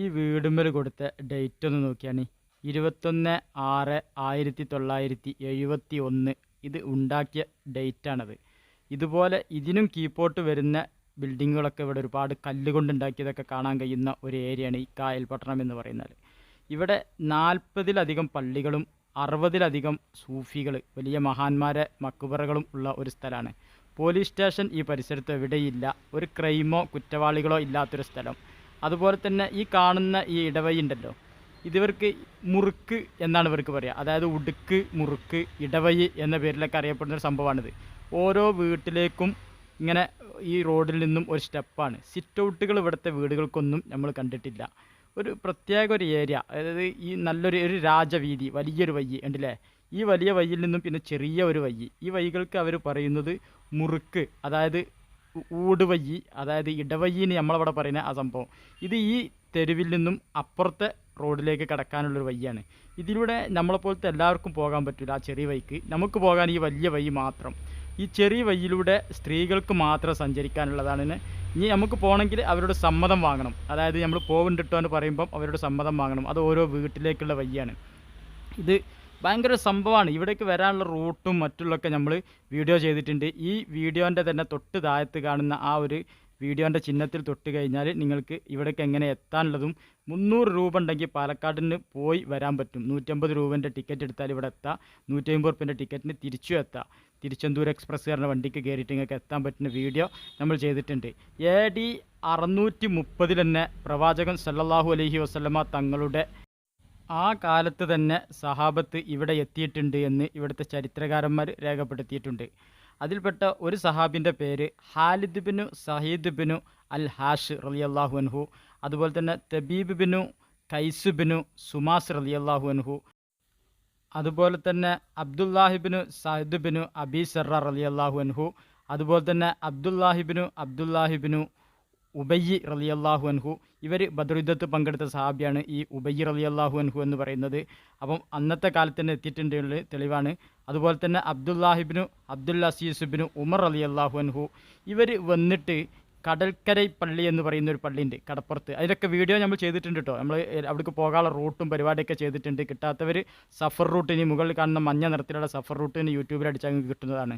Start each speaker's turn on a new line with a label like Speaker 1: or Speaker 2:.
Speaker 1: ഈ വീടുമ്മൽ കൊടുത്ത ഡേറ്റ് ഒന്ന് നോക്കിയാണ്. ഇരുപത്തൊന്ന് ആറ് ആയിരത്തി തൊള്ളായിരത്തി എഴുപത്തി ഒന്ന് ഇത് ഉണ്ടാക്കിയ ഡേറ്റാണത് ഇതുപോലെ ഇതിനും കീപ്പോട്ട് വരുന്ന ബിൽഡിങ്ങുകളൊക്കെ ഇവിടെ ഒരുപാട് കല്ലുകൊണ്ട് ഉണ്ടാക്കിയതൊക്കെ കാണാൻ കഴിയുന്ന ഒരു ഏരിയയാണ് ഈ കായൽപട്ടണം എന്ന് പറയുന്നത്. ഇവിടെ നാൽപ്പതിലധികം പള്ളികളും അറുപതിലധികം സൂഫികൾ വലിയ മഹാന്മാരെ മക്കുബറകളും ഉള്ള ഒരു സ്ഥലമാണ്. പോലീസ് സ്റ്റേഷൻ ഈ പരിസരത്ത് എവിടെയില്ല. ഒരു ക്രൈമോ കുറ്റവാളികളോ ഇല്ലാത്തൊരു സ്ഥലം. അതുപോലെ തന്നെ ഈ കാണുന്ന ഈ ഇടവഴി ഉണ്ടല്ലോ ഇതിവർക്ക് മുറുക്ക് എന്നാണ് ഇവർക്ക് പറയുക അതായത് ഉടുക്ക് മുറുക്ക് ഇടവഴി എന്ന പേരിലൊക്കെ അറിയപ്പെടുന്ന ഒരു സംഭവമാണിത്. ഓരോ വീട്ടിലേക്കും ഇങ്ങനെ ഈ റോഡിൽ നിന്നും ഒരു സ്റ്റെപ്പാണ്. സിറ്റ് ഔട്ടുകൾ ഇവിടുത്തെ വീടുകൾക്കൊന്നും നമ്മൾ കണ്ടിട്ടില്ല. ഒരു പ്രത്യേക ഒരു ഏരിയ. അതായത് ഈ നല്ലൊരു ഒരു രാജവീതി വലിയൊരു വയ്യ് ഉണ്ടല്ലേ ഈ വലിയ വയ്യിൽ നിന്നും പിന്നെ ചെറിയ ഒരു വയ്യ് ഈ വഴികൾക്ക് അവർ പറയുന്നത് മുറുക്ക്. അതായത് ഊടുവയ്യ് അതായത് ഇടവയ്യിന് നമ്മളവിടെ പറയുന്ന ആ സംഭവം. ഇത് ഈ തെരുവിൽ നിന്നും അപ്പുറത്തെ റോഡിലേക്ക് കടക്കാനുള്ളൊരു വയ്യാണ് ഇതിലൂടെ നമ്മളെപ്പോലത്തെ എല്ലാവർക്കും പോകാൻ പറ്റില്ല ആ ചെറിയ വഴിക്ക്. നമുക്ക് പോകാൻ ഈ വലിയ വഴി മാത്രം. ഈ ചെറിയ വഴിയിലൂടെ സ്ത്രീകൾക്ക് മാത്രം സഞ്ചരിക്കാനുള്ളതാണ്. ഇനി നമുക്ക് പോകണമെങ്കിൽ അവരുടെ സമ്മതം വാങ്ങണം. അതായത് നമ്മൾ പോകുന്നുണ്ടോ എന്ന് പറയുമ്പം അവരുടെ സമ്മതം വാങ്ങണം. അത് ഓരോ വീട്ടിലേക്കുള്ള വഴിയാണ്. ഇത് ഭയങ്കര സംഭവമാണ്. ഇവിടേക്ക് വരാനുള്ള റൂട്ടും മറ്റുള്ളൊക്കെ നമ്മൾ വീഡിയോ ചെയ്തിട്ടുണ്ട്. ഈ വീഡിയോന്റെ തന്നെ തൊട്ട് താഴത്ത് കാണുന്ന ആ ഒരു വീഡിയോന്റെ ചിഹ്നത്തിൽ തൊട്ട് കഴിഞ്ഞാൽ നിങ്ങൾക്ക് ഇവിടേക്ക് എങ്ങനെ എത്താനുള്ളതും മുന്നൂറ് രൂപ ഉണ്ടെങ്കിൽ പാലക്കാടിന് പോയി വരാൻ പറ്റും. നൂറ്റമ്പത് രൂപേന്റെ ടിക്കറ്റ് എടുത്താൽ ഇവിടെ എത്താം. നൂറ്റി അമ്പത് റുപ്യന്റെ ടിക്കറ്റിന് തിരിച്ചു എത്താം. തിരുച്ചെന്തൂർ എക്സ്പ്രസ് കാരന്റെ വണ്ടിക്ക് കയറിയിട്ട് നിങ്ങൾക്ക് എത്താൻ പറ്റുന്ന വീഡിയോ നമ്മൾ ചെയ്തിട്ടുണ്ട്. എ ഡി അറുന്നൂറ്റി മുപ്പതിൽ തന്നെ പ്രവാചകൻ സല്ലാഹു അലഹി വസല്ലമ തങ്ങളുടെ ആ കാലത്ത് തന്നെ സഹാബത്ത് ഇവിടെ എത്തിയിട്ടുണ്ട് എന്ന് ഇവിടുത്തെ ചരിത്രകാരന്മാർ രേഖപ്പെടുത്തിയിട്ടുണ്ട്. അതിൽപ്പെട്ട ഒരു സഹാബിന്റെ പേര് ഹാലിദ് ബിനു സഹീദ് ബിനു അൽ ഹാഷ് റളിയല്ലാഹു അൻഹു അതുപോലെ തന്നെ തബീബ് ബിനു കൈസ് ബിനു സുമാസ് റളിയല്ലാഹു അൻഹു അതുപോലെ തന്നെ അബ്ദുല്ലാഹിബിനു സഹദ് ബിനു അബി സർറ റളിയല്ലാഹു അൻഹു അതുപോലെ തന്നെ അബ്ദുല്ലാഹിബിനു അബ്ദുല്ലാഹിബിനു ഉബയ്യി റളിയല്ലാഹു അൻഹു. ഇവർ ബദ്രുദ്ധത്ത് പങ്കെടുത്ത സഹാബിയാണ് ഈ ഉബയ്യി റളിയല്ലാഹു അൻഹു എന്ന് പറയുന്നത്. അപ്പം അന്നത്തെ കാലത്ത് തന്നെ എത്തിയിട്ടുള്ള തെളിവാണ്. അതുപോലെ തന്നെ അബ്ദുല്ലാഹിബിനു അബ്ദുൽ അസീസുബിനു ഉമർ റളിയല്ലാഹു അൻഹു. ഇവർ വന്നിട്ട് കടൽക്കരൈ പള്ളി എന്ന് പറയുന്ന ഒരു പള്ളിയുണ്ട് കടപ്പുറത്ത്. അതിലൊക്കെ വീഡിയോ നമ്മൾ ചെയ്തിട്ടുണ്ട് കേട്ടോ നമ്മൾ അവിടേക്ക് പോകാനുള്ള റൂട്ടും പരിപാടിയൊക്കെ ചെയ്തിട്ടുണ്ട്. കിട്ടാത്തവർ സഫർ റൂട്ട് ഇനി മുകളിൽ കാണുന്ന മഞ്ഞ നിറത്തിലുള്ള സഫർ റൂട്ടിന് യൂട്യൂബിൽ അടിച്ചാൽ കിട്ടുന്നതാണ്.